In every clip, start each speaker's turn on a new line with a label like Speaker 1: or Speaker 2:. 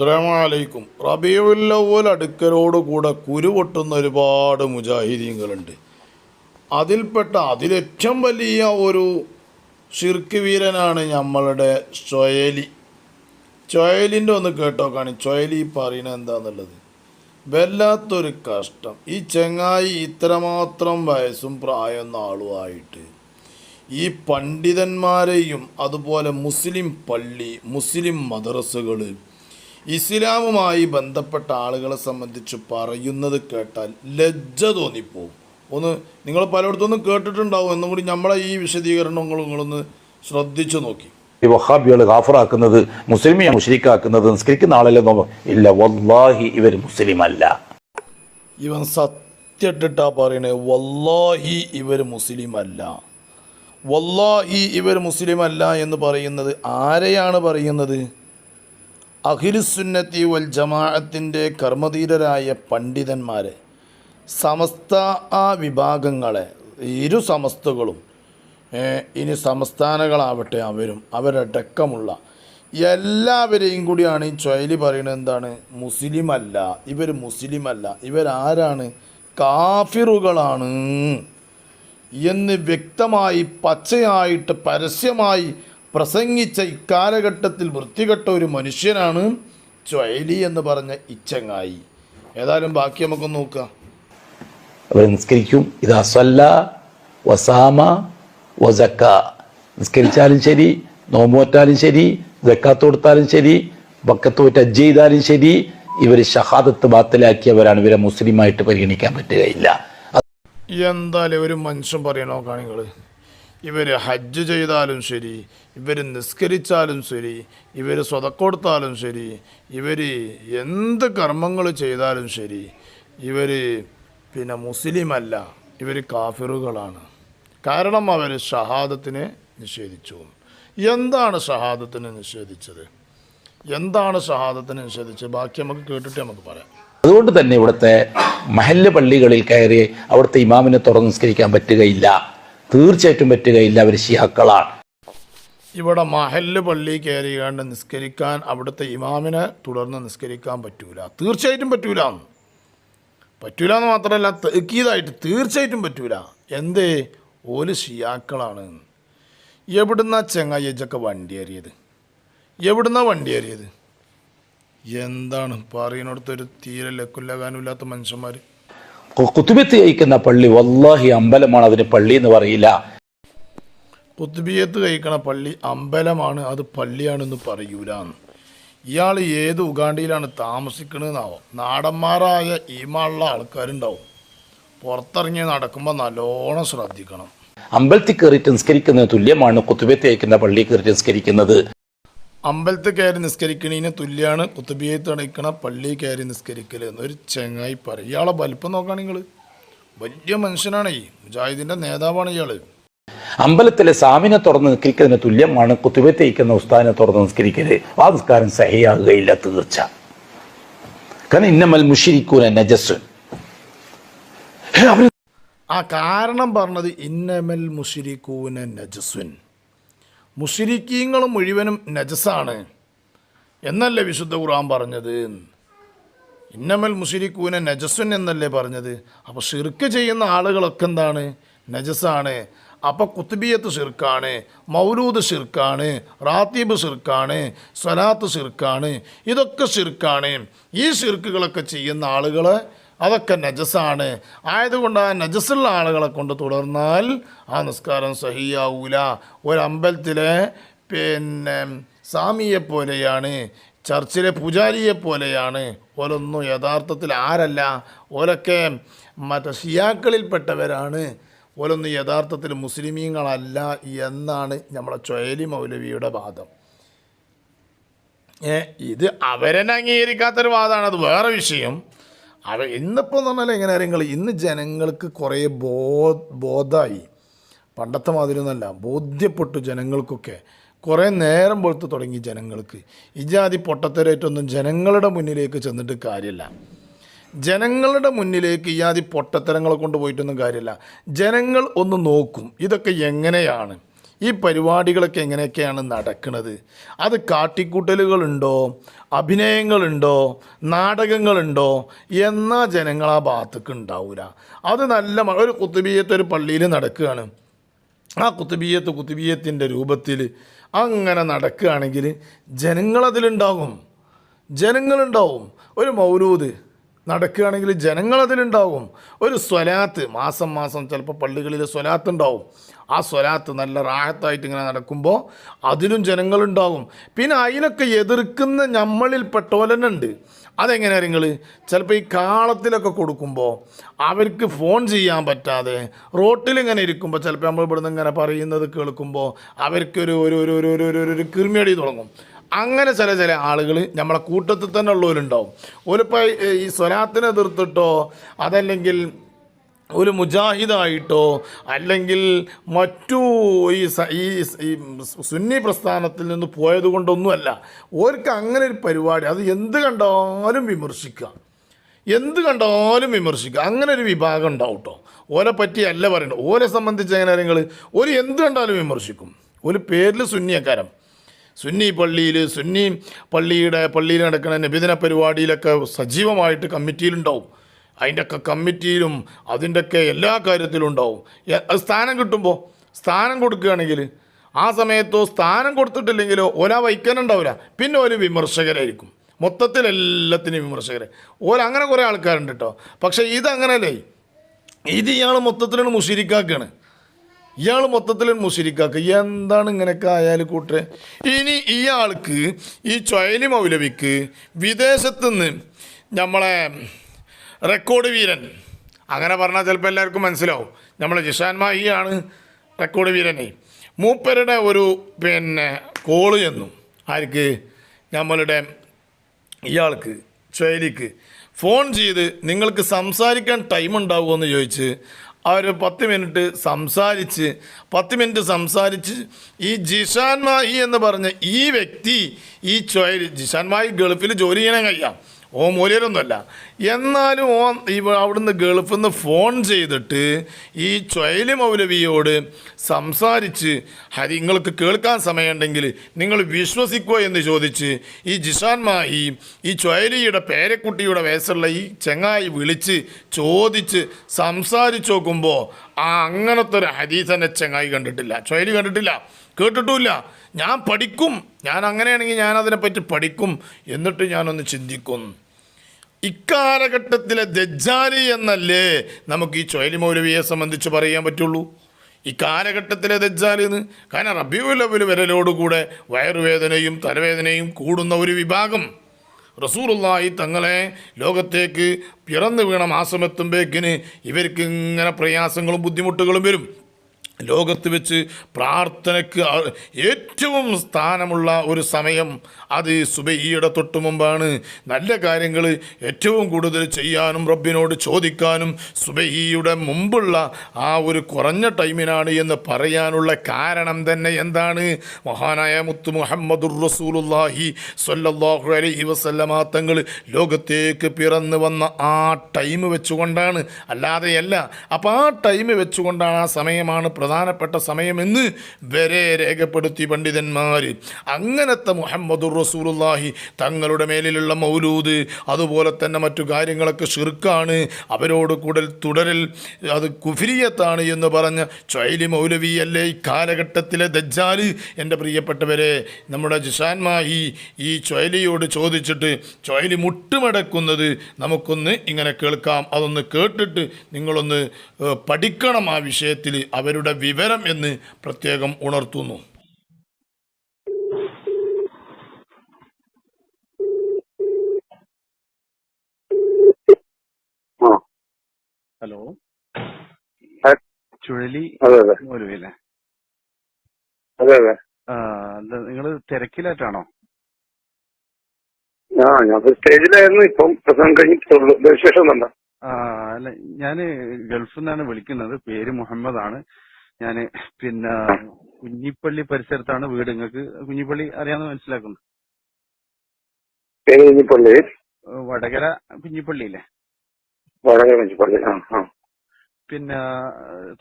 Speaker 1: അസ്സലാമലൈക്കും. റബിയുല്ലവൽ അടുക്കലോടുകൂടെ കുരുവൊട്ടുന്ന ഒരുപാട് മുജാഹിദീങ്ങളുണ്ട്. അതിൽപ്പെട്ട അതിലേറ്റവും വലിയ ഒരു ഷിർക്ക് വീരനാണ് നമ്മളുടെ ചൊയലി. ചൊയലിന്റെ ഒന്ന് കേട്ടോ കാണി. ചൊയലി പറയണത് എന്താന്നുള്ളത്? വല്ലാത്തൊരു കഷ്ടം. ഈ ചെങ്ങായി ഇത്രമാത്രം വയസ്സും പ്രായം ആളുമായിട്ട്. ഈ പണ്ഡിതന്മാരെയും അതുപോലെ മുസ്ലിം പള്ളി മുസ്ലിം മദ്രസകൾ ഇസ്ലാമുമായി ബന്ധപ്പെട്ട ആളുകളെ സംബന്ധിച്ച് പറയുന്നത് കേട്ടാൽ ലജ്ജ തോന്നിപ്പോവും. ഒന്ന് നിങ്ങൾ പലയിടത്തൊന്നും കേട്ടിട്ടുണ്ടാവും. എന്നും കൂടി നമ്മളെ ഈ വിശദീകരണങ്ങൾ നിങ്ങളൊന്ന് ശ്രദ്ധിച്ചു നോക്കി.
Speaker 2: ഈ വഹാബികൾ ഗാഫറാക്കുന്നത് മുസ്ലിമിയെ മുഷരിക്കാക്കുന്നത് നിസ്കരിക്കുന്ന ആളല്ലേ നോക്കാം. ഇല്ല വല്ലാഹി ഇവർ മുസ്ലിം അല്ല
Speaker 1: ഇവൻ സത്യട്ടിട്ടാ പറയണേ വല്ലാഹി ഇവർ മുസ്ലിം അല്ല വല്ലാഹി ഇവർ മുസ്ലിം അല്ല എന്ന് പറയുന്നത് ആരെയാണ് പറയുന്നത്? അഖിലുസുന്നത്തി വൽ ജമാഅത്തിന്റെ കർമ്മധീരരായ പണ്ഡിതന്മാരെ സമസ്ത ആ വിഭാഗങ്ങളെ ഇരു സമസ്തകളും ഇനി സംസ്ഥാനങ്ങളാവട്ടെ അവരും അവരടക്കമുള്ള എല്ലാവരെയും കൂടിയാണ് ഈ ചൊയലി പറയുന്നത് എന്താണ്? മുസ്ലിമല്ല. ഇവർ മുസ്ലിമല്ല. ഇവരാരാണ്? കാഫിറുകളാണ്. എന്ന് വ്യക്തമായി പച്ചയായിട്ട് പരസ്യമായി പ്രസംഗിച്ച ഇക്കാലഘട്ടത്തിൽ വൃത്തികെട്ട ഒരു മനുഷ്യനാണ് ചൊയലി എന്ന് പറഞ്ഞ ഇച്ചങ്ങായി. ഏതായാലും ബാക്കി നമുക്കൊന്ന് നോക്കാം.
Speaker 2: അവർ നിസ്കരിക്കും. ഇത് അസല്ല വസാമ വസക്ക. നിസ്കരിച്ചാലും ശരി നോമ്പോറ്റാലും ശരി ജക്കാത്ത് കൊടുത്താലും ശരി വക്കത്ത് പോയിട്ട് അജ്ജ് ചെയ്താലും ശരി ഇവർ ഷഹാദത്ത് ബാത്തിലാക്കിയവരാണ്. ഇവരെ മുസ്ലിമായിട്ട് പരിഗണിക്കാൻ പറ്റുകയില്ല.
Speaker 1: എന്തായാലും ഒരു മനുഷ്യൻ പറയണോ കാണികൾ ഇവർ ഹജ്ജ് ചെയ്താലും ശരി ഇവർ നിസ്കരിച്ചാലും ശരി ഇവർ സ്വതക്കൊടുത്താലും ശരി ഇവർ എന്ത് കർമ്മങ്ങൾ ചെയ്താലും ശരി ഇവർ പിന്നെ മുസ്ലിം അല്ല ഇവർ കാഫിറുകളാണ്. കാരണം അവർ ഷഹാദത്തിനെ നിഷേധിച്ചു. എന്താണ് ഷഹാദത്തിനെ നിഷേധിച്ചത്? എന്താണ് ഷഹാദത്തിനെ നിഷേധിച്ചത്? ബാക്കി നമുക്ക് കേട്ടിട്ട് നമുക്ക് പറയാം.
Speaker 2: അതുകൊണ്ട് തന്നെ ഇവിടുത്തെ മഹല്ല് പള്ളികളിൽ കയറി അവിടുത്തെ ഇമാമിനെ തുറന്ന് നിസ്കരിക്കാൻ പറ്റുകയില്ല. തീർച്ചയായിട്ടും പറ്റുകയില്ല അവർ ശിഹക്കളാണ്.
Speaker 1: ഇവിടെ മഹല്ല് പള്ളി കയറിയാണ്ട് നിസ്കരിക്കാൻ അവിടുത്തെ ഇമാമിനെ തുടർന്ന് നിസ്കരിക്കാൻ പറ്റൂല. തീർച്ചയായിട്ടും പറ്റൂല. പറ്റൂല എന്ന് മാത്രമല്ല തെക്കീതായിട്ട് തീർച്ചയായിട്ടും പറ്റൂല. എന്തേ? ഓൽ ഷിയാക്കളാണ് എവിടുന്ന ചെങ്ങായിച്ചൊക്കെ വണ്ടി ഏറിയത്? എവിടുന്ന വണ്ടി ഏറിയത്? എന്താണ്? പറയുന്നിടത്തൊരു തീരെ ലക്കുല്ലകാനുമില്ലാത്ത മനുഷ്യന്മാർ
Speaker 2: കുത്തുബത്ത് കഴിക്കുന്ന പള്ളി വല്ലാഹി അമ്പലമാണ് അതിന് പള്ളി എന്ന് പറയില്ല.
Speaker 1: കുത്തുബിയത്ത് കഴിക്കണ പള്ളി അമ്പലമാണ് അത് പള്ളിയാണെന്ന് പറയൂലാന്ന് ഇയാൾ ഏത് ഉഗാണ്ടിയിലാണ് താമസിക്കണതെന്നാവും. നാടന്മാരായ ഈമാളുള്ള ആൾക്കാരുണ്ടാവും. പുറത്തിറങ്ങി നടക്കുമ്പോൾ നല്ലോണം ശ്രദ്ധിക്കണം.
Speaker 2: അമ്പലത്തിൽ കയറിയിട്ട് നിസ്കരിക്കുന്നത് തുല്യമാണ്. കുത്തുബിയത്ത് കഴിക്കുന്ന പള്ളി കയറിയിട്ട് നിസ്കരിക്കുന്നത്.
Speaker 1: അമ്പലത്തിൽ കയറി നിസ്കരിക്കണീന് തുല്യാണ് കുത്തുബിയെ അടയ്ക്കണ പള്ളി കയറി നിസ്കരിക്കൽ എന്നൊരു ചെങ്ങായി പറയും. ഇയാളെ വലിപ്പം നോക്കുകയാണ് നിങ്ങൾ വലിയ മനുഷ്യനാണ് ഈ. മുജാഹിദിന്റെ നേതാവാണ് ഇയാൾ
Speaker 2: അമ്പലത്തിലെ സാമിനെ തുറന്ന് നിസ്കരിക്കുന്നതിന് തുല്യമാണ് കുത്തുബിയെ കഴിക്കുന്ന ഉസ്താദിനെ തുറന്ന് നിസ്കരിക്കൽ. ആ നിസ്കാരം സഹിയാകുകയില്ല തീർച്ച. കാരണം ഇന്നമൽ മുഷിരിക്കൂന നജസ്.
Speaker 1: ആ കാരണം പറഞ്ഞത് ഇന്നമൽ മുഷിരിക്കൂന നജസ്വൻ. മുഷിരിക്കീങ്ങൾ മുഴുവനും നജസാണ്. എന്നല്ലേ വിശുദ്ധ ഖുർആൻ പറഞ്ഞത്? ഇന്നമൽ മുസ്ലിക്കൂനെ നജസ്വൻ എന്നല്ലേ പറഞ്ഞത്? അപ്പോൾ ഷിർക്ക് ചെയ്യുന്ന ആളുകളൊക്കെ എന്താണ്? നജസാണ്. അപ്പോൾ കുത്തുബിയത്ത് ഷിർക്കാണ് മൗലൂദ് ഷിർക്കാണ് റാത്തീബ് ഷിർക്കാണ് സ്വലാത്ത് ഷിർക്കാണ് ഇതൊക്കെ ഷിർക്കാണ് ഈ ഷിർക്കുകളൊക്കെ ചെയ്യുന്ന ആളുകൾ അതൊക്കെ നജസാണ്. ആയതുകൊണ്ട് ആ നജസുള്ള ആളുകളെ കൊണ്ട് തുടർന്നാൽ ആ നിസ്കാരം സഹിയാവൂല. ഒരമ്പലത്തിലെ പിന്നെ സ്വാമിയെപ്പോലെയാണ് ചർച്ചിലെ പൂജാരിയെ പോലെയാണ്. യഥാർത്ഥത്തിൽ ആരല്ല. ഓരൊക്കെ മറ്റേ ഷിയാക്കളിൽപ്പെട്ടവരാണ്. ഓരൊന്നും യഥാർത്ഥത്തിൽ മുസ്ലിമീങ്ങളല്ല എന്നാണ് നമ്മളെ ചൊയലി മൗലവിയുടെ വാദം. ഇത് അവരെന്നെ അംഗീകരിക്കാത്തൊരു വാദമാണ് അത് വേറെ വിഷയം. അവ ഇന്നിപ്പോൾ എന്ന് പറഞ്ഞാൽ എങ്ങനെ കാര്യങ്ങൾ ഇന്ന് ജനങ്ങൾക്ക് കുറേ ബോ ബോധമായി പണ്ടത്തെ മാതിരി ഒന്നല്ല ബോധ്യപ്പെട്ടു ജനങ്ങൾക്കൊക്കെ. കുറേ നേരം പൊഴുത്ത് തുടങ്ങി ജനങ്ങൾക്ക്. ഈ ജാതി പൊട്ടത്തരേറ്റൊന്നും ജനങ്ങളുടെ മുന്നിലേക്ക് ചെന്നിട്ട് കാര്യമില്ല ജനങ്ങളുടെ മുന്നിലേക്ക് ജാതി പൊട്ടത്തരങ്ങളെ കൊണ്ട് പോയിട്ടൊന്നും കാര്യമില്ല ജനങ്ങൾ ഒന്ന് നോക്കും. ഇതൊക്കെ എങ്ങനെയാണ്? ഈ പരിപാടികളൊക്കെ എങ്ങനെയൊക്കെയാണ് നടക്കുന്നത്? അത് കാട്ടിക്കൂട്ടലുകളുണ്ടോ? അഭിനയങ്ങളുണ്ടോ? നാടകങ്ങളുണ്ടോ? എന്നാ ജനങ്ങൾ ആ ഭാഗത്തേക്ക് ഉണ്ടാവില്ല അത് നല്ല ഒരു കുത്തുബീയത്ത് ഒരു പള്ളിയിൽ നടക്കുകയാണ്. ആ കുത്തുബീയത്ത് കുത്തുബീയത്തിന്റെ രൂപത്തിൽ അങ്ങനെ നടക്കുകയാണെങ്കിൽ ജനങ്ങളതിലുണ്ടാകും. ജനങ്ങളുണ്ടാവും. ഒരു മൗലൂദ് നടക്കുകയാണെങ്കിൽ ജനങ്ങളതിലുണ്ടാവും ഒരു സ്വലാത്ത് മാസം മാസം ചിലപ്പോൾ പള്ളികളിൽ സ്വലാത്ത് ഉണ്ടാവും ആ സ്വലാത്ത് നല്ല റാഹത്തായിട്ട് ഇങ്ങനെ നടക്കുമ്പോൾ അതിലും ജനങ്ങളുണ്ടാവും പിന്നെ അതിനൊക്കെ എതിർക്കുന്ന നമ്മളിൽപ്പെട്ടോലെന്നുണ്ട് അതെങ്ങനെയാണ് നിങ്ങൾ ചിലപ്പോൾ ഈ കാളത്തിലൊക്കെ കൊടുക്കുമ്പോൾ അവർക്ക് ഫോൺ ചെയ്യാൻ പറ്റാതെ റോട്ടിലിങ്ങനെ ഇരിക്കുമ്പോൾ ചിലപ്പോൾ നമ്മൾ ഇവിടുന്ന് ഇങ്ങനെ പറയുന്നത് കേൾക്കുമ്പോൾ അവർക്കൊരു ഒരു ഒരു ഒരു ഒരു ഒരു ഒരു കിർമിയടി തുടങ്ങും അങ്ങനെ ചില ചില ആളുകൾ നമ്മളെ കൂട്ടത്തിൽ തന്നെ ഉള്ളവരുണ്ടാവും. ഒരിപ്പോൾ ഈ സ്വലാത്തിനെ എതിർത്തിട്ടോ അതല്ലെങ്കിൽ ഒരു മുജാഹിദായിട്ടോ അല്ലെങ്കിൽ മറ്റു ഈ ഈ സുന്നി പ്രസ്ഥാനത്തിൽ നിന്ന് പോയത് കൊണ്ടൊന്നുമല്ല. ഓർക്ക് അങ്ങനെ ഒരു പരിപാടി അത് എന്ത് കണ്ടാലും വിമർശിക്കുക. എന്ത് കണ്ടാലും വിമർശിക്കുക. അങ്ങനെ ഒരു വിഭാഗം ഉണ്ടാവും കേട്ടോ ഓലെ പറ്റിയല്ല പറയുന്നത് ഓലെ സംബന്ധിച്ച് അങ്ങനെ നിങ്ങൾ ഒരു എന്ത് കണ്ടാലും വിമർശിക്കും. ഒരു പേരിൽ സുന്നിയക്കാരം. സുന്നി പള്ളിയിൽ സുന്നി പള്ളിയുടെ പള്ളിയിൽ നടക്കുന്ന നബിദിന പരിപാടിയിലൊക്കെ സജീവമായിട്ട് കമ്മിറ്റിയിലുണ്ടാവും. അതിന്റെയൊക്കെ കമ്മിറ്റിയിലും അതിന്റെയൊക്കെ എല്ലാ കാര്യത്തിലും ഉണ്ടാവും. സ്ഥാനം കിട്ടുമ്പോൾ സ്ഥാനം കൊടുക്കുകയാണെങ്കിൽ ആ സമയത്തോ സ്ഥാനം കൊടുത്തിട്ടില്ലെങ്കിലോ ഓല വൈക്കാനുണ്ടാവില്ല. പിന്നെ ഒരു വിമർശകരായിരിക്കും. മൊത്തത്തിൽ എല്ലാത്തിനും വിമർശകരെ. ഓല അങ്ങനെ കുറേ ആൾക്കാരുണ്ട് കേട്ടോ പക്ഷേ ഇതങ്ങനല്ലേ? ഇത് ഇയാൾ മൊത്തത്തിലാണ് മുഷിരിക്കാക്കാണ്. ഇയാൾ മൊത്തത്തിൽ മുസിരിക്കാക്ക് എന്താണ് ഇങ്ങനെയൊക്കെ ആയാലും കൂട്ടരെ? ഇനി ഇയാൾക്ക് ഈ ചൊയലി മൗലവിക്ക് വിദേശത്തുനിന്ന് നമ്മളെ റെക്കോർഡ് വീരൻ. അങ്ങനെ പറഞ്ഞാൽ ചിലപ്പോൾ എല്ലാവർക്കും മനസ്സിലാവും. നമ്മളെ ജിഷാൻ മാഹിയാണ് റെക്കോർഡ് വീരനെ. മൂപ്പരുടെ ഒരു പിന്നെ കോൾ ചെന്നു. ആർക്ക്? നമ്മളുടെ ഇയാൾക്ക് ചൊയലിക്ക് ഫോൺ ചെയ്ത് നിങ്ങൾക്ക് സംസാരിക്കാൻ ടൈം ഉണ്ടാവുമോ എന്ന് ചോദിച്ച് അവർ പത്ത് മിനിറ്റ് സംസാരിച്ച് പത്ത് മിനിറ്റ് സംസാരിച്ച് ഈ ജിഷാൻ മായി എന്ന് പറഞ്ഞ ഈ വ്യക്തി ഈ ചൊയൽ ജിഷാൻ മായി ഗൾഫിൽ ജോലി ചെയ്യണം കഴിയാം ഓ മൂല്യരൊന്നുമല്ല. എന്നാലും ഓ അവിടുന്ന് ഗൾഫിൽ നിന്ന് ഫോൺ ചെയ്തിട്ട് ഈ ചൊയലി മൗലവിയോട് സംസാരിച്ച് ഹരി നിങ്ങൾക്ക് കേൾക്കാൻ സമയമുണ്ടെങ്കിൽ നിങ്ങൾ വിശ്വസിക്കുമോ എന്ന് ചോദിച്ച് ഈ ജിഷാൻ മാഹി ഈ ചൊയലിയുടെ പേരക്കുട്ടിയുടെ വയസ്സുള്ള ഈ ചെങ്ങായി വിളിച്ച് ചോദിച്ച് സംസാരിച്ചു നോക്കുമ്പോൾ ആ അങ്ങനത്തെ ഒരു ഹരീസനെ ചെങ്ങായി കണ്ടിട്ടില്ല. ചൊയലി കണ്ടിട്ടില്ല. കേട്ടിട്ടുമില്ല. ഞാൻ പഠിക്കും. ഞാൻ അങ്ങനെയാണെങ്കിൽ ഞാൻ അതിനെപ്പറ്റി പഠിക്കും. എന്നിട്ട് ഞാനൊന്ന് ചിന്തിക്കും. ഇക്കാലഘട്ടത്തിലെ ദജ്ജാലി എന്നല്ലേ നമുക്ക് ഈ ചൊയലി മൗലവിയെ സംബന്ധിച്ച് പറയാൻ പറ്റുള്ളൂ? ഈ കാലഘട്ടത്തിലെ ദജ്ജാലി എന്ന്? കാരണം റബ്യൂ ലവൽ വിരലോടുകൂടെ വയറുവേദനയും തലവേദനയും കൂടുന്ന ഒരു വിഭാഗം. റസൂറുള്ളായി തങ്ങളെ ലോകത്തേക്ക് പിറന്നു വീണ മാസമെത്തുമ്പോഴേക്കിന് ഇവർക്ക് ഇങ്ങനെ പ്രയാസങ്ങളും ബുദ്ധിമുട്ടുകളും വരും. ലോകത്ത് വെച്ച് പ്രാർത്ഥനയ്ക്ക് ഏറ്റവും സ്ഥാനമുള്ള ഒരു സമയം അത് സുബൈയുടെ തൊട്ട് മുമ്പാണ്. നല്ല കാര്യങ്ങൾ ഏറ്റവും കൂടുതൽ ചെയ്യാനും റബ്ബിനോട് ചോദിക്കാനും സുബൈയുടെ മുമ്പുള്ള ആ ഒരു കുറഞ്ഞ ടൈമിനാണ് എന്ന് പറയാനുള്ള കാരണം തന്നെ എന്താണ്? മഹാനായ മുത്ത് മുഹമ്മദുർ റസൂലുല്ലാഹി സൊല്ലാഹു അലൈഹി വസല്ലമ തങ്ങൾ ലോകത്തേക്ക് പിറന്നു വന്ന ആ ടൈം വെച്ചുകൊണ്ടാണ്. അല്ലാതെയല്ല. അപ്പോൾ ആ ടൈം വെച്ചുകൊണ്ടാണ് ആ സമയമാണ് പ്രധാനപ്പെട്ട സമയമെന്ന് വരെ രേഖപ്പെടുത്തി പണ്ഡിതന്മാർ അങ്ങനത്തെ മുഹമ്മദുർ റസൂലുള്ളാഹി തങ്ങളുടെ മേലിലുള്ള മൗലൂദ് അതുപോലെ തന്നെ മറ്റു കാര്യങ്ങളൊക്കെ ഷിർക്കാണ് അവരോട് കൂടൽ തുടരൽ അത് കുഫിരിയത്താണ് എന്ന് പറഞ്ഞ ചൈലി മൗലവി അല്ലേ ഈ കാലഘട്ടത്തിലെ ദജ്ജാൽ. എന്റെ പ്രിയപ്പെട്ടവരെ നമ്മുടെ ജിഷാൻമാഹി ഈ ചൊയലിയോട് ചോദിച്ചിട്ട് ചൊയലി മുട്ടുമടക്കുന്നത് നമുക്കൊന്ന് ഇങ്ങനെ കേൾക്കാം. അതൊന്ന് കേട്ടിട്ട് നിങ്ങളൊന്ന് പഠിക്കണം ആ വിഷയത്തിൽ അവരുടെ വിവരം എന്ന് പ്രത്യേകം ഉണർത്തുന്നു.
Speaker 3: ഹലോ. ചുഴലി
Speaker 4: അതെ അതെ.
Speaker 3: മൗലവിയല്ലേ?
Speaker 4: അതെ അതെ.
Speaker 3: ആ നിങ്ങൾ തിരക്കിലായിട്ടാണോ?
Speaker 4: ആ ഞാൻ സ്റ്റേജിലായിരുന്നു ഇപ്പം പ്രസംഗം കഴിഞ്ഞിട്ടുള്ളൂ വിശേഷം
Speaker 3: ആ അല്ല ഞാൻ ഗൾഫിൽ നിന്നാണ് വിളിക്കുന്നത്. പേര് മുഹമ്മദാണ്. ഞാൻ പിന്നെ കുഞ്ഞിപ്പള്ളി പരിസരത്താണ് വീട്. നിങ്ങൾക്ക് കുഞ്ഞിപ്പള്ളി അറിയാമെന്ന് മനസ്സിലാക്കുന്നു. വടകര കുഞ്ഞിപ്പള്ളി
Speaker 4: വളരെ ആ ആ.
Speaker 3: പിന്നെ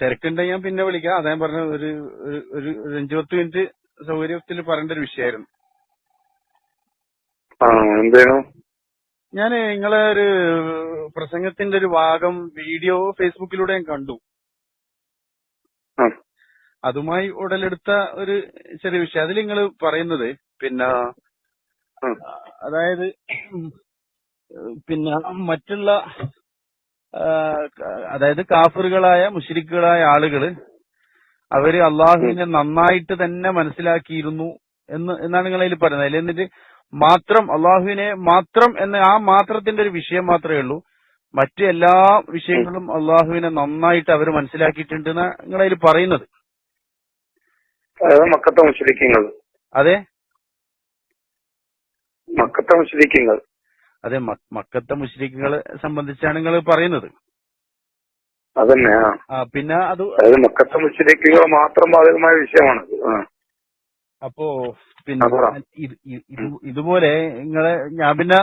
Speaker 3: തിരക്കുണ്ടെങ്കിൽ ഞാൻ പിന്നെ വിളിക്കാം. അതാ ഞാൻ പറഞ്ഞ ഒരു ഒരു- അഞ്ചു പത്ത് മിനിറ്റ് സൗകര്യത്തിൽ പറയേണ്ട ഒരു വിഷയമായിരുന്നു. ഞാൻ നിങ്ങളെ ഒരു പ്രസംഗത്തിന്റെ ഒരു ഭാഗം വീഡിയോ ഫേസ്ബുക്കിലൂടെ ഞാൻ കണ്ടു. അതുമായി ഉടലെടുത്ത ഒരു ചെറിയ വിഷയം. അതിൽ നിങ്ങൾ പറയുന്നത് പിന്നെ അതായത് പിന്നെ മറ്റുള്ള അതായത് കാഫറുകളായ മുഷിരിക്കുകളായ ആളുകൾ അവർ അള്ളാഹുവിനെ നന്നായിട്ട് തന്നെ മനസ്സിലാക്കിയിരുന്നു എന്ന് എന്നാണ് നിങ്ങൾ അതിൽ പറയുന്നത്. അതിൽ എന്നിട്ട് മാത്രം അള്ളാഹുവിനെ മാത്രം എന്ന ആ മാത്രത്തിന്റെ ഒരു വിഷയം മാത്രമേ ഉള്ളൂ. മറ്റു എല്ലാ വിഷയങ്ങളും അള്ളാഹുവിനെ നന്നായിട്ട് അവർ മനസ്സിലാക്കിയിട്ടുണ്ട് അതിൽ പറയുന്നത്.
Speaker 4: മക്കത്തെ മുസ്ലിക്കങ്ങൾ
Speaker 3: അതെ?
Speaker 4: മക്കത്തെ മുസ്ലിക്കങ്ങൾ
Speaker 3: അതെ മക്കത്തെ മുസ്ലിക്കുകളെ സംബന്ധിച്ചാണ് നിങ്ങൾ പറയുന്നത്.
Speaker 4: അതന്നെ
Speaker 3: പിന്നെ അത്
Speaker 4: മക്കത്തെ മുസ്ലിക്കുകൾ മാത്രം ബാധകമായ വിഷയമാണ്.
Speaker 3: അപ്പോ പിന്നെ ഇതുപോലെ നിങ്ങളെ ഞാൻ പിന്നെ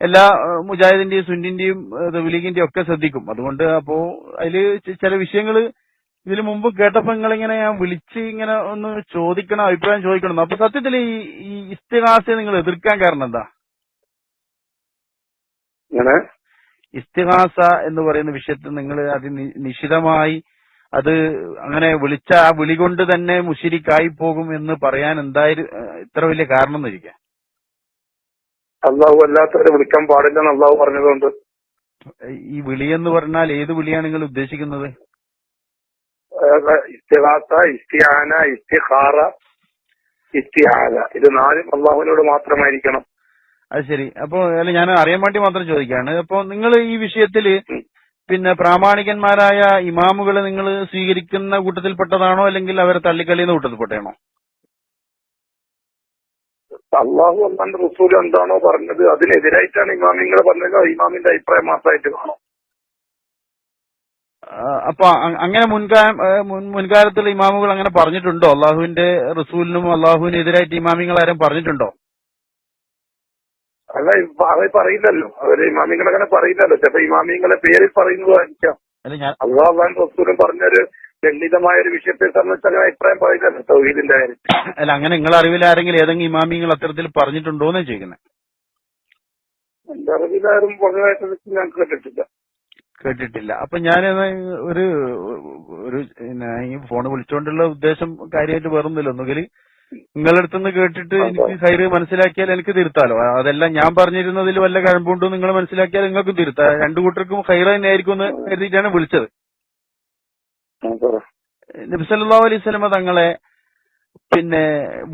Speaker 3: എല്ലാ മുജാഹിദിന്റെയും സുന്നിന്റെയും തബ്ലീഗിന്റെയും ഒക്കെ ശ്രദ്ധിക്കും. അതുകൊണ്ട് അപ്പോ അതിൽ ചില വിഷയങ്ങൾ ഇതിനു മുമ്പ് കേട്ടപ്പോ നിങ്ങളിങ്ങനെ ഞാൻ വിളിച്ച് ഇങ്ങനെ ഒന്ന് ചോദിക്കണം അഭിപ്രായം ചോദിക്കണം. അപ്പൊ സത്യത്തിൽ ഈ ഈ ഇസ്തിഹാസയെ നിങ്ങൾ എതിർക്കാൻ കാരണം എന്താ? ഇസ്തിഹാസ എന്ന് പറയുന്ന വിഷയത്തിൽ നിങ്ങൾ അത് നിശിതമായി അത് അങ്ങനെ വിളിച്ച ആ വിളി കൊണ്ട് തന്നെ മുഷിരിക്കായി പോകും എന്ന് പറയാൻ എന്തായാലും ഇത്ര വലിയ കാരണം എന്നിരിക്കാം
Speaker 4: അള്ളാഹു അല്ലാത്തവരെ വിളിക്കാൻ പാടില്ലെന്ന് അള്ളാഹു പറഞ്ഞതുകൊണ്ട്.
Speaker 3: ഈ വിളി എന്ന് പറഞ്ഞാൽ ഏത് വിളിയാണ് നിങ്ങൾ ഉദ്ദേശിക്കുന്നത്?
Speaker 4: ഇസ്തിഹാസ ഇസ്തിഹാന ഇസ്തിഹാറ ഇസ്തിഹാല. ഇത് നാലും അള്ളാഹുവിനോട് മാത്രമായിരിക്കണം.
Speaker 3: അത് ശരി. അപ്പൊ അല്ല ഞാൻ അറിയാൻ വേണ്ടി മാത്രം ചോദിക്കുകയാണ്. അപ്പൊ നിങ്ങൾ ഈ വിഷയത്തിൽ പിന്നെ പ്രാമാണികന്മാരായ ഇമാമുകളെ നിങ്ങൾ സ്വീകരിക്കുന്ന കൂട്ടത്തിൽപ്പെട്ടതാണോ അല്ലെങ്കിൽ അവരെ തള്ളിക്കളിയുന്ന കൂട്ടത്തിൽപ്പെട്ടാണോ
Speaker 4: അള്ളാഹു അള്ളാന്റെ റസൂൽ എന്താണോ പറഞ്ഞത് അതിനെതിരായിട്ടാണ് ഇമാമിങ്ങൾ പറഞ്ഞത്. ഇമാമിന്റെ അഭിപ്രായം മാത്രമായിട്ട് കാണും.
Speaker 3: അപ്പൊ അങ്ങനെ മുൻകാ ഏ, മുൻകാലത്തുള്ള ഇമാമുകൾ അങ്ങനെ പറഞ്ഞിട്ടുണ്ടോ? അള്ളാഹുവിന്റെ റസൂലിനും അള്ളാഹുവിനും എതിരായിട്ട് ഇമാമിങ്ങൾ ആരും പറഞ്ഞിട്ടുണ്ടോ?
Speaker 4: അല്ല അവർ അവർ പറയില്ലല്ലോ. അവർ ഇമാമിങ്ങൾ അങ്ങനെ പറയില്ലല്ലോ. ചിലപ്പോ ഇമാമിങ്ങളെ പേരിൽ പറയുന്നതായിരിക്കാം. അള്ളാഹു റസൂലും പറഞ്ഞൊരു ലളിതമായ ഒരു വിഷയത്തെ സംബന്ധിച്ച് അങ്ങനെ അഭിപ്രായം പറയുന്നത് തൗഹീദിന്റെ കാര്യത്തിൽ
Speaker 3: അല്ല അങ്ങനെ നിങ്ങളെ അറിവിൽ ആരെങ്കിലും ഏതെങ്കിലും ഇമാമിങ്ങൾ അത്തരത്തിൽ പറഞ്ഞിട്ടുണ്ടോ എന്ന് ചോദിക്കുന്നത്
Speaker 4: എന്റെ അറിവിലാരും പറഞ്ഞതായിട്ട് ഞാൻ കേട്ടിട്ടില്ല.
Speaker 3: കേട്ടിട്ടില്ല. അപ്പൊ ഞാൻ ഒരു ഒരു ഈ ഫോൺ വിളിച്ചുകൊണ്ടുള്ള ഉദ്ദേശം കാര്യമായിട്ട് വേറൊന്നുമില്ല. ഒന്നുകിൽ നിങ്ങളുടെ അടുത്തുനിന്ന് കേട്ടിട്ട് എനിക്ക് ഹൈറ് മനസ്സിലാക്കിയാൽ എനിക്ക് തിരുത്താലോ? അതെല്ലാം ഞാൻ പറഞ്ഞിരുന്നതിൽ വല്ല കഴമ്പുണ്ടോ നിങ്ങൾ മനസ്സിലാക്കിയാൽ നിങ്ങൾക്കും തിരുത്താം. രണ്ടു കൂട്ടർക്കും ഹൈറ തന്നെ ആയിരിക്കും എന്ന് കരുതിയിട്ടാണ് വിളിച്ചത്. നബിസല്ലാ അലൈഹി സ്വലമ തങ്ങളെ പിന്നെ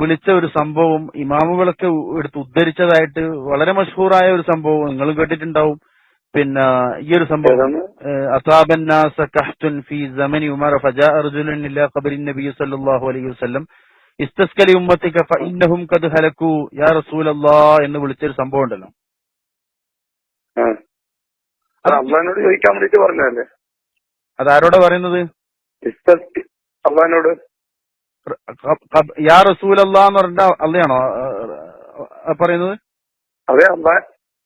Speaker 3: വിളിച്ച ഒരു സംഭവം ഇമാമുകളൊക്കെ എടുത്ത് ഉദ്ധരിച്ചതായിട്ട് വളരെ മഷൂറായ ഒരു സംഭവം നിങ്ങൾ കേട്ടിട്ടുണ്ടാവും. പിന്നെ ഈ ഒരു സംഭവം ഫി സമനി ഉമർ ഫജാ അർജുലൻ ഇല്ല ഖബറിൻ നബി സല്ലല്ലാഹു അലൈഹി വസല്ലം. ഇസ്തസ്കലി ഉമ്മത്തിക ഫഇന്നഹും ഖദ് ഹലകു യാ റസൂലല്ലാഹ് എന്ന് വിളിച്ചൊരു സംഭവം ഉണ്ടല്ലോ.
Speaker 4: അള്ളാഹിനോട് ചോദിക്കാൻ വേണ്ടിട്ട്
Speaker 3: പറഞ്ഞല്ലേ അതാരോടാ പറയുന്നത്?
Speaker 4: അള്ളഹാനോട്
Speaker 3: യാ റസൂൽ എന്ന് പറഞ്ഞ അല്ലയാണോ പറയുന്നത്?
Speaker 4: അതെ അള്ളാൻ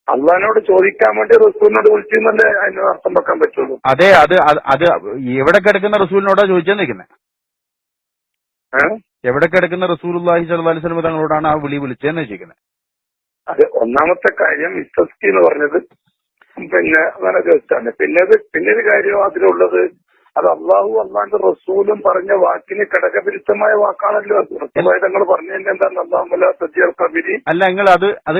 Speaker 4: അള്ളഹാനോട് ചോദിക്കാൻ വേണ്ടി റസൂലിനോട് വിളിച്ചെന്നല്ലേ അതിന് അർത്ഥം വെക്കാൻ പറ്റുള്ളൂ?
Speaker 3: അതെ അത് അത് എവിടെ കിടക്കുന്ന റസൂലിനോടാ ചോദിച്ചാൽ നിൽക്കുന്നത് എവിടെ കിടക്കുന്ന റസൂൽ അള്ളാഹി അലൈഹി വസല്ലം തങ്ങളോടാണ് ആ വിളി വിളിച്ചതെന്ന് വെച്ചിരിക്കുന്നത്
Speaker 4: അത് ഒന്നാമത്തെ കാര്യം ഇസ്തസ്കി എന്ന് പറഞ്ഞത് പിന്നെ അങ്ങനെ ചോദിച്ചാണ്. പിന്നെ പിന്നൊരു പിന്നെ ഒരു കാര്യം അതിലുള്ളത് അത് അള്ളാഹു അള്ളാന്റെ റസൂലും പറഞ്ഞ വാക്കിന് ഘടകവിരുദ്ധമായ വാക്കാണല്ലോ അത്. തങ്ങൾ പറഞ്ഞതിന്റെ എന്താണ്? അള്ളാഹുല
Speaker 3: അല്ല നിങ്ങൾ അത് അത്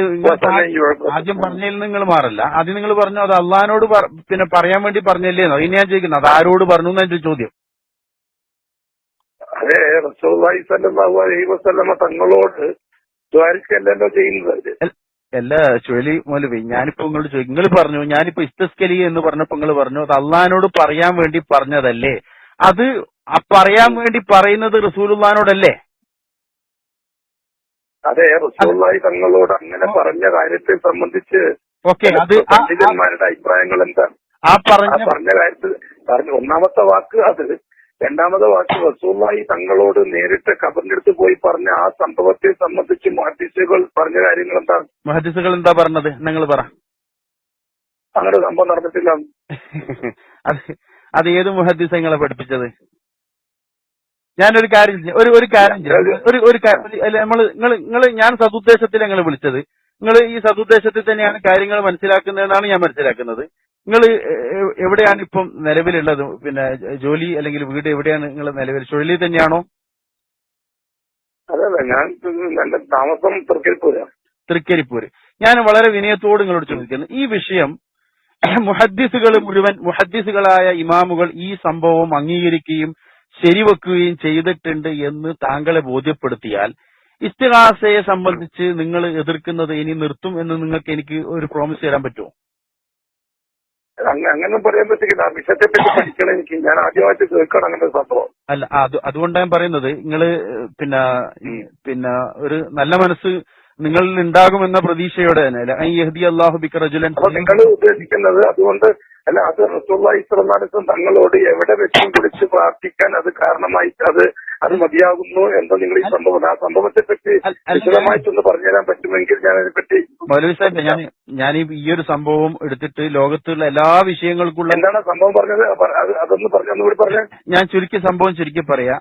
Speaker 3: ആദ്യം പറഞ്ഞതിൽ നിങ്ങൾ മാറില്ല. ആദ്യം നിങ്ങൾ പറഞ്ഞു അത് അള്ളഹാനോട് പിന്നെ പറയാൻ വേണ്ടി പറഞ്ഞല്ലേ ഇനി ഞാൻ ചോദിക്കുന്നത് അത് ആരോട് പറഞ്ഞു എന്ന എന്റെ ചോദ്യം.
Speaker 4: അതെ റസൂൽ അലൈഹി വസ്ലമ തങ്ങളോട് ദ്വാരിക്കല്ലല്ലോ ചെയ്യുന്നത്.
Speaker 3: അല്ല ചുഴലി മൗലവി ഞാനിപ്പോ നിങ്ങളോട് ചോദിക്കും നിങ്ങൾ പറഞ്ഞു ഞാനിപ്പോ ഇസ്തസ്കലി എന്ന് പറഞ്ഞപ്പോ നിങ്ങൾ പറഞ്ഞു അത് അള്ളഹാനോട് പറയാൻ വേണ്ടി പറഞ്ഞതല്ലേ? അത് ആ പറയാൻ വേണ്ടി പറയുന്നത് റസൂലുള്ളഹാനോടല്ലേ?
Speaker 4: അതെ റസൂലുള്ളാഹി തങ്ങളോട് അങ്ങനെ പറഞ്ഞ കാര്യത്തെ സംബന്ധിച്ച്
Speaker 3: ഓക്കെ അത്
Speaker 4: പണ്ഡിതന്മാരുടെ അഭിപ്രായങ്ങൾ എന്താണ്?
Speaker 3: ആ പറഞ്ഞ
Speaker 4: കാര്യത്തിൽ പറഞ്ഞ ഒന്നാമത്തെ വാക്ക് അത് രണ്ടാമത്തെ വാക്ക് റസൂലായി തങ്ങളോട് നേരിട്ട് ഖബറിന്റെ അടുത്ത് പോയി പറഞ്ഞ ആ സംഭവത്തെ സംബന്ധിച്ച് മഹദീസുകൾ പറഞ്ഞ കാര്യങ്ങൾ എന്താണ്
Speaker 3: മഹദിസുകൾ എന്താ പറഞ്ഞത്? നിങ്ങൾ പറ.
Speaker 4: അങ്ങനെ സംഭവം നടന്നിട്ടില്ല.
Speaker 3: അത് അത് ഏത് മുഹദ്ദിസ നിങ്ങളെ പഠിപ്പിച്ചത്? ഞാനൊരു കാര്യം ഒരു ഒരു കാര്യം ചെയ്യാം. ഒരു ഒരു കാര്യം അല്ല നമ്മൾ നിങ്ങൾ നിങ്ങൾ ഞാൻ സതുദ്ദേശത്തിൽ ഞങ്ങൾ വിളിച്ചത്. നിങ്ങൾ ഈ സതുദ്ദേശത്തിൽ തന്നെയാണ് കാര്യങ്ങൾ മനസ്സിലാക്കുന്നതെന്നാണ് ഞാൻ മനസ്സിലാക്കുന്നത്. നിങ്ങൾ എവിടെയാണ് ഇപ്പം നിലവിലുള്ളത്? പിന്നെ ജോലി അല്ലെങ്കിൽ വീട് എവിടെയാണ് നിങ്ങൾ നിലവിൽ? ചുഴലി തന്നെയാണോ?
Speaker 4: അതെ അതെ ഞാൻ എന്റെ താമസം തൃക്കരിപ്പൂരാ.
Speaker 3: തൃക്കരിപ്പൂര്. ഞാൻ വളരെ വിനയത്തോട് നിങ്ങളോട് ചോദിക്കുന്നു. ഈ വിഷയം മുഹദ്ദീസുകൾ മുഴുവൻ മുഹദ്ദീസുകളായ ഇമാമുകൾ ഈ സംഭവം അംഗീകരിക്കുകയും ശരിവെക്കുകയും ചെയ്തിട്ടുണ്ട് എന്ന് താങ്കളെ ബോധ്യപ്പെടുത്തിയാൽ ഇസ്തിഹാസയെ സംബന്ധിച്ച് നിങ്ങൾ എതിർക്കുന്നത് ഇനി നിർത്തും എന്ന് നിങ്ങൾക്ക് എനിക്ക് ഒരു പ്രോമിസ് തരാൻ പറ്റുമോ?
Speaker 4: അങ്ങ- അങ്ങനെ പറയാൻ പറ്റില്ല. ആ വിഷയത്തെ പറ്റി പഠിക്കണം എനിക്ക്. ഞാൻ ആദ്യമായിട്ട് കേൾക്കണം അങ്ങനെ സംഭവം.
Speaker 3: അല്ല അത് അതുകൊണ്ടാണ് ഞാൻ പറയുന്നത്. നിങ്ങൾ പിന്നെ പിന്നെ ഒരു നല്ല മനസ്സ് നിങ്ങളിൽ ഉണ്ടാകുമെന്ന പ്രതീക്ഷയോടെ തന്നെ.
Speaker 4: നിങ്ങൾ ഉദ്ദേശിക്കുന്നത് അതുകൊണ്ട് അല്ല അത് റസൂള്ളി തങ്ങളോട് എവിടെ വെച്ചും വിളിച്ച് പ്രാർത്ഥിക്കാൻ അത് കാരണമായി അത് അത് മതിയാകുന്നു എന്ന് നിങ്ങൾ ഈ സംഭവം ആ സംഭവത്തെ പറ്റി
Speaker 3: വിശദമായിട്ടൊന്ന് പറഞ്ഞു
Speaker 4: വിശദമായിട്ടൊന്ന് പറഞ്ഞുതരാൻ പറ്റുമെങ്കിൽ ഞാൻ അതിനെപ്പറ്റി
Speaker 3: മൗലവി സാഹിബ് ഞാൻ ഞാൻ ഈ ഒരു സംഭവം എടുത്തിട്ട് ലോകത്തുള്ള എല്ലാ വിഷയങ്ങൾക്കുള്ള
Speaker 4: എന്താണ് സംഭവം പറഞ്ഞത്? അത് അതൊന്ന് പറഞ്ഞു ഒന്നുകൂടി പറഞ്ഞു.
Speaker 3: ഞാൻ ചുരുക്കി സംഭവം ചുരുക്കി പറയാ.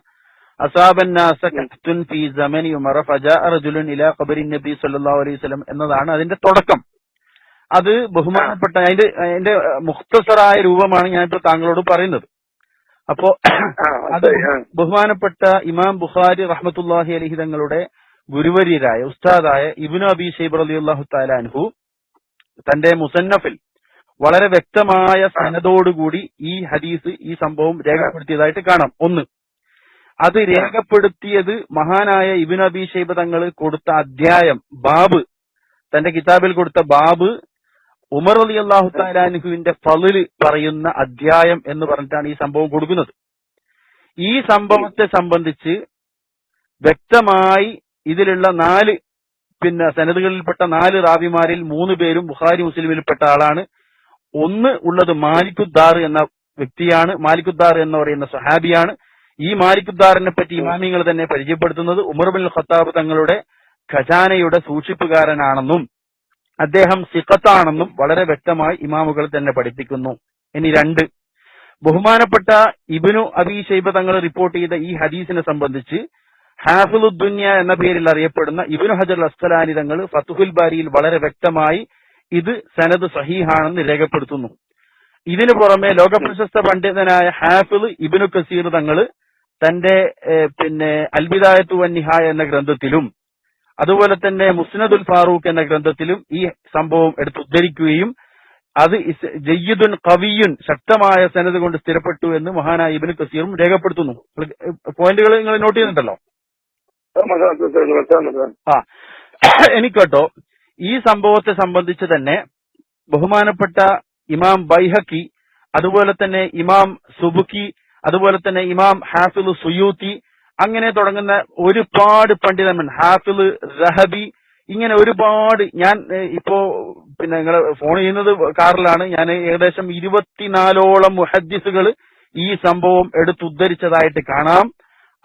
Speaker 3: അസാബൻ ഫി സമനി ഉമറ ഫജാഅ റജുലുൻ ഇലാ ഖബരി നബി സല്ലല്ലാഹു അലൈഹി വസല്ലം എന്നതാണ് അതിന്റെ തുടക്കം. അത് ബഹുമാനപ്പെട്ട അതിന്റെ അതിന്റെ മുഖ്തസറായ രൂപമാണ് ഞാനിപ്പോ താങ്കളോട് പറയുന്നത്. അപ്പോ അത് ബഹുമാനപ്പെട്ട ഇമാം ബുഖാരി റഹ്മത്തുല്ലാഹി അലഹി തങ്ങളുടെ ഗുരുവര്യരായ ഉസ്താദായ ഇബ്നു അബി ഷൈബ് അലി അള്ളാഹു താലാൻഹു തന്റെ മുസന്നഫിൽ വളരെ വ്യക്തമായ സനതോടുകൂടി ഈ ഹദീസ് ഈ സംഭവം രേഖപ്പെടുത്തിയതായിട്ട് കാണാം. ഒന്ന് അത് രേഖപ്പെടുത്തിയത് മഹാനായ ഇബിൻ അബി സൈബ് തങ്ങൾ കൊടുത്ത അധ്യായം ബാബ് തന്റെ കിതാബിൽ കൊടുത്ത ബാബ് ഉമർ അലി അള്ളാഹു താലാനുഹുവിന്റെ ഫളിൽ പറയുന്ന അധ്യായം എന്ന് പറഞ്ഞിട്ടാണ് ഈ സംഭവം കൊടുക്കുന്നത്. ഈ സംഭവത്തെ സംബന്ധിച്ച് വ്യക്തമായി ഇതിലുള്ള നാല് പിന്നെ സനതുകളിൽപ്പെട്ട നാല് റാബിമാരിൽ മൂന്ന് പേരും ബുഖാരി മുസ്ലിമിൽപ്പെട്ട ആളാണ്. ഒന്ന് ഉള്ളത് മാലിക്കുദ്ദാർ എന്ന വ്യക്തിയാണ്. മാലിക്കുദ്ദാർ എന്ന് പറയുന്ന സഹാബിയാണ്. ഈ മാലിക്കുദ്ദാറിനെ പറ്റി ഇമാമിങ്ങൾ തന്നെ പരിചയപ്പെടുത്തുന്നത് ഉമർ ബിൻ ഖത്താബ് തങ്ങളുടെ ഖജാനയുടെ സൂക്ഷിപ്പുകാരനാണെന്നും അദ്ദേഹം സിഖത്താണെന്നും വളരെ വ്യക്തമായി ഇമാമുകൾ തന്നെ പഠിപ്പിക്കുന്നു. ഇനി രണ്ട്. ബഹുമാനപ്പെട്ട ഇബിനു അബി ഷൈബ തങ്ങൾ റിപ്പോർട്ട് ചെയ്ത ഈ ഹദീസിനെ സംബന്ധിച്ച് ഹാഫിലുദ്ദുന്യ എന്ന പേരിൽ അറിയപ്പെടുന്ന ഇബിനു ഹജർ അസ്കലാനി തങ്ങൾ ഫത്തുഹുൽ ബാരിയിൽ വളരെ വ്യക്തമായി ഇത് സനദ് സഹീഹാണെന്ന് രേഖപ്പെടുത്തുന്നു. ഇതിനു പുറമെ ലോകപ്രശസ്ത പണ്ഡിതനായ ഹാഫിൽ ഇബിനു കസീർ തങ്ങൾ തന്റെ പിന്നെ അൽബിദായത്തു വന്നിഹായ എന്ന ഗ്രന്ഥത്തിലും അതുപോലെ തന്നെ മുസ്നദുൽ ഫാറൂഖ് എന്ന ഗ്രന്ഥത്തിലും ഈ സംഭവം എടുത്ത് ഉദ്ധരിക്കുകയും അത് ജയ്യുദുൻ കവിയുൻ ശക്തമായ സനത് കൊണ്ട് സ്ഥിരപ്പെട്ടു എന്ന് മഹാനായ ഇബിന് കസീറും രേഖപ്പെടുത്തുന്നു. പോയിന്റുകൾ നിങ്ങൾ നോട്ട് ചെയ്യുന്നുണ്ടല്ലോ? ആ. എനിക്കട്ടോ ഈ സംഭവത്തെ സംബന്ധിച്ച് തന്നെ ബഹുമാനപ്പെട്ട ഇമാം ബൈഹക്കി അതുപോലെ തന്നെ ഇമാം സുബുക്കി അതുപോലെ തന്നെ ഇമാം ഹാഫിൽ സുയൂത്തി അങ്ങനെ തുടങ്ങുന്ന ഒരുപാട് പണ്ഡിതന്മൻ ഹാഫിൽ റഹബി ഇങ്ങനെ ഒരുപാട് ഞാൻ ഇപ്പോ പിന്നെ നിങ്ങൾ ഫോൺ ചെയ്യുന്നത് കാറിലാണ്. ഞാൻ ഏകദേശം ഇരുപത്തിനാലോളം മുഹദ്ദിസുകൾ ഈ സംഭവം എടുത്തുദ്ധരിച്ചതായിട്ട് കാണാം.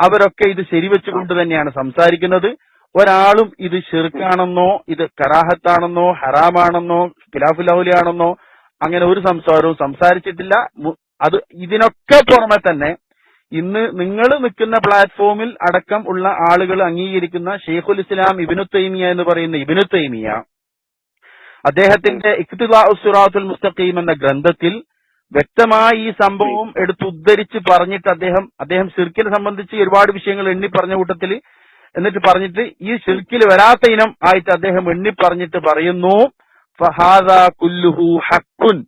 Speaker 3: അവരൊക്കെ ഇത് ശരിവെച്ചുകൊണ്ട് തന്നെയാണ് സംസാരിക്കുന്നത്. ഒരാളും ഇത് ഷിർക്കാണെന്നോ ഇത് കറാഹത്താണെന്നോ ഹറാമാണെന്നോ ഖിലാഫുലൗലിയാണെന്നോ അങ്ങനെ ഒരു സംസാരവും സംസാരിച്ചിട്ടില്ല. അത് ഇതിനൊക്കെ പുറമെ തന്നെ ഇന്ന് നിങ്ങൾ നിൽക്കുന്ന പ്ലാറ്റ്ഫോമിൽ അടക്കം ഉള്ള ആളുകൾ അംഗീകരിക്കുന്ന ഷെയ്ഖുൽ ഇസ്ലാം ഇബിനു തൈമിയ എന്ന് പറയുന്ന ഇബിനു തൈമിയ. അദ്ദേഹത്തിന്റെ ഇഖ്തിലാഉസുറാത്തുൽ മുസ്തഖീം എന്ന ഗ്രന്ഥത്തിൽ വ്യക്തമായി ഈ സംഭവം എടുത്തുദ്ധരിച്ച് പറഞ്ഞിട്ട് അദ്ദേഹം അദ്ദേഹം ഷിർക്കിനെ സംബന്ധിച്ച് ഒരുപാട് വിഷയങ്ങൾ എണ്ണി പറഞ്ഞ കൂട്ടത്തിൽ എന്നിട്ട് പറഞ്ഞിട്ട് ഈ ഷിർക്കിൽ വരാത്ത ഇനം ആയിട്ട് അദ്ദേഹം എണ്ണി പറഞ്ഞിട്ട് പറയുന്നു ഫഹാദ കുല്ലുഹു ഹക്കുൻ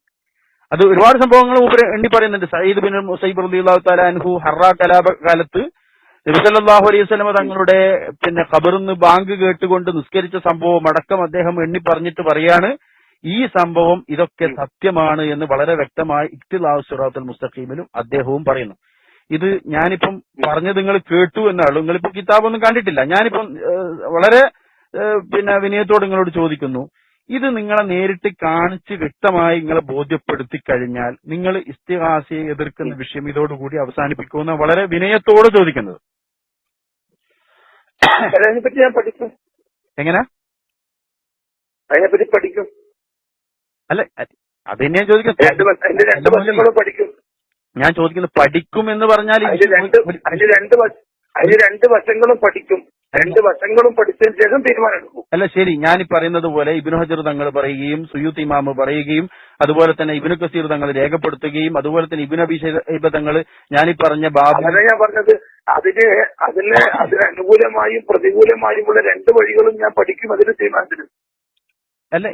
Speaker 3: അത് ഒരുപാട് സംഭവങ്ങൾ മൂപ്പര് എണ്ണി പറയുന്നുണ്ട്. സയ്യിദ് ബിൻ മുസൈബ് റളിയല്ലാഹു തആല അൻഹു ഹറ കലാപ കാലത്ത് നബി അലൈഹി വസല്ലമ തങ്ങളുടെ പിന്നെ ഖബറിന്ന് ബാങ്ക് കേട്ടുകൊണ്ട് നിസ്കരിച്ച സംഭവം അടക്കം അദ്ദേഹം എണ്ണി പറഞ്ഞിട്ട് പറയാണ്. ഈ സംഭവം ഇതൊക്കെ സത്യമാണ് എന്ന് വളരെ വ്യക്തമായി ഇഖ്തിലാഹു സുറാത്തുൽ മുസ്തഖീമിലും അദ്ദേഹവും പറയുന്നു. ഇത് ഞാനിപ്പം പറഞ്ഞത് നിങ്ങൾ കേട്ടു എന്നാണ്. നിങ്ങളിപ്പോ കിതാബൊന്നും കണ്ടിട്ടില്ല. ഞാനിപ്പം വളരെ പിന്നെ വിനയത്തോട് നിങ്ങളോട് ചോദിക്കുന്നു. ഇത് നിങ്ങളെ നേരിട്ട് കാണിച്ച് വ്യക്തമായി നിങ്ങളെ ബോധ്യപ്പെടുത്തി കഴിഞ്ഞാൽ നിങ്ങൾ ഇസ്തിഹാസിയെ എതിർക്കുന്ന വിഷയം ഇതോടുകൂടി അവസാനിപ്പിക്കുമെന്ന് വളരെ വിനയത്തോടെ ചോദിക്കുന്നത്.
Speaker 4: അതിനെപ്പറ്റി ഞാൻ പഠിക്കും.
Speaker 3: എങ്ങനെ?
Speaker 4: അതിനെപ്പറ്റി പഠിക്കും.
Speaker 3: അല്ല അത് ഞാൻ ചോദിക്കുന്നത്.
Speaker 4: പഠിക്കും.
Speaker 3: ഞാൻ ചോദിക്കുന്നത് പഠിക്കും എന്ന് പറഞ്ഞാൽ
Speaker 4: അതിന് രണ്ട് വശങ്ങളും പഠിക്കും. രണ്ട് വശങ്ങളും പഠിച്ചതിന് ശേഷം തീരുമാനമെടുക്കും.
Speaker 3: അല്ല ശരി. ഞാൻ ഈ പറയുന്നത് പോലെ ഇബിനു ഹജർ തങ്ങൾ പറയുകയും സുയൂത്ത് ഇമാമ് പറയുകയും അതുപോലെ തന്നെ ഇബിനു കസീർ തങ്ങൾ രേഖപ്പെടുത്തുകയും അതുപോലെ തന്നെ ഇബിൻ അബി ഷൈബ തങ്ങൾ ഞാൻ ഈ പറഞ്ഞ ബാബു
Speaker 4: ഞാൻ പറഞ്ഞത് അതിന് അതിന് അതിന് അനുകൂലമായും പ്രതികൂലമായുമുള്ള രണ്ട് വഴികളും ഞാൻ പഠിക്കും അതിന് തീരുമാനത്തിലും
Speaker 3: അല്ല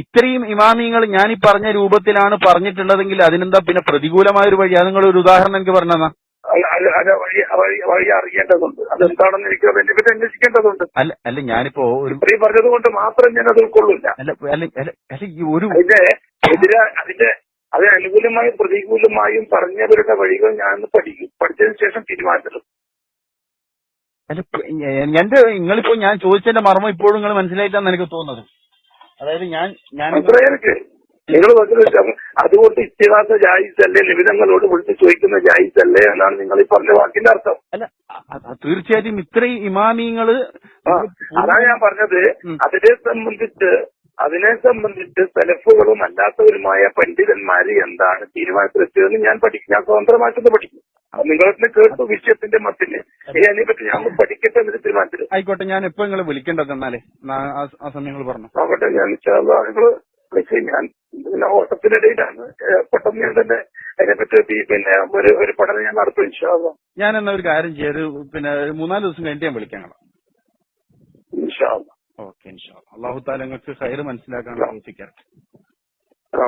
Speaker 3: ഇത്രയും ഇമാമിങ്ങൾ ഞാൻ ഈ പറഞ്ഞ രൂപത്തിലാണ് പറഞ്ഞിട്ടുള്ളതെങ്കിൽ അതിനെന്താ പിന്നെ പ്രതികൂലമായ ഒരു വഴി? അത് നിങ്ങൾ ഒരു ഉദാഹരണം എനിക്ക് പറഞ്ഞതാ
Speaker 4: അത് വഴി അറിയേണ്ടതുണ്ട്. അതെന്താണെന്ന് എനിക്ക് ബെനിഫിറ്റ് അന്വേഷിക്കേണ്ടതുണ്ട്.
Speaker 3: അല്ല അല്ല ഞാനിപ്പോ ഒരു
Speaker 4: പറഞ്ഞത് കൊണ്ട് മാത്രം ഞാൻ അത് ഉൾക്കൊള്ളില്ല.
Speaker 3: അല്ല അല്ല അല്ല അല്ല ഒരു
Speaker 4: അതിന്റെ എതിരെ അതിന്റെ അത് അനുകൂലമായും പ്രതികൂലമായും പറഞ്ഞവരുടെ വഴികൾ ഞാൻ പഠിക്കും പഠിച്ചതിന് ശേഷം തീരുമാനത്തിലും
Speaker 3: അല്ല എന്റെ നിങ്ങളിപ്പോ ഞാൻ ചോദിച്ചതിന്റെ മർമ്മം ഇപ്പോഴും നിങ്ങൾ മനസ്സിലായിട്ടാണ് എനിക്ക് തോന്നുന്നത്. അതായത് ഞാൻ ഞാൻ
Speaker 4: നിങ്ങൾ പറഞ്ഞ അതുകൊണ്ട് ഇത്തിഹാസ ജായിസ് അല്ലേ നിബിധങ്ങളോട് വിളിച്ച് ചോദിക്കുന്ന ജായിസ് അല്ലേ എന്നാണ് നിങ്ങൾ ഈ പറഞ്ഞ വാക്കിന്റെ അർത്ഥം.
Speaker 3: അല്ല തീർച്ചയായിട്ടും ഇത്രയും
Speaker 4: ഇമാമിങ്ങൾ അതാണ് ഞാൻ പറഞ്ഞത്. അതിനെ സംബന്ധിച്ച് അതിനെ സംബന്ധിച്ച് സെലഫുകളും അല്ലാത്തവരുമായ പണ്ഡിതന്മാര് എന്താണ് തീരുമാനത്തിലെത്തിയതെന്ന് ഞാൻ പഠിക്കും. ഞാൻ സ്വതന്ത്രമായിട്ടൊന്ന് പഠിക്കും. നിങ്ങളെ കേട്ടു വിഷയത്തിന്റെ മത്തിന് അതിനെപ്പറ്റി ഞാൻ പഠിക്കട്ടെ എന്നൊരു തീരുമാനത്തിൽ
Speaker 3: ആയിക്കോട്ടെ ഞാൻ എപ്പോ നിങ്ങൾ വിളിക്കേണ്ടത് എന്നാലേ? ആ സമയങ്ങൾ പറഞ്ഞു.
Speaker 4: നോക്കട്ടെ ഞാൻ വിളിച്ച് ഞാൻ പിന്നെ ഓട്ടത്തിനിടയിലാണ് പെട്ടെന്ന് ഞാൻ തന്നെ അതിനെപ്പറ്റി പിന്നെ ഒരു ഒരു പഠനം ഞാൻ നടത്തും ഇൻഷാല്ല
Speaker 3: ഞാൻ എന്നാ ഒരു കാര്യം ചെയ്ത് പിന്നെ ഒരു മൂന്നാൽ ദിവസം കഴിഞ്ഞിട്ട് ഞാൻ വിളിക്കാം.
Speaker 4: ഇൻഷാല്ല
Speaker 3: ഓക്കെ ഇൻഷാ അള്ളാഹു താല നിങ്ങൾക്ക് ഹൈർ മനസ്സിലാക്കാൻ
Speaker 4: ആ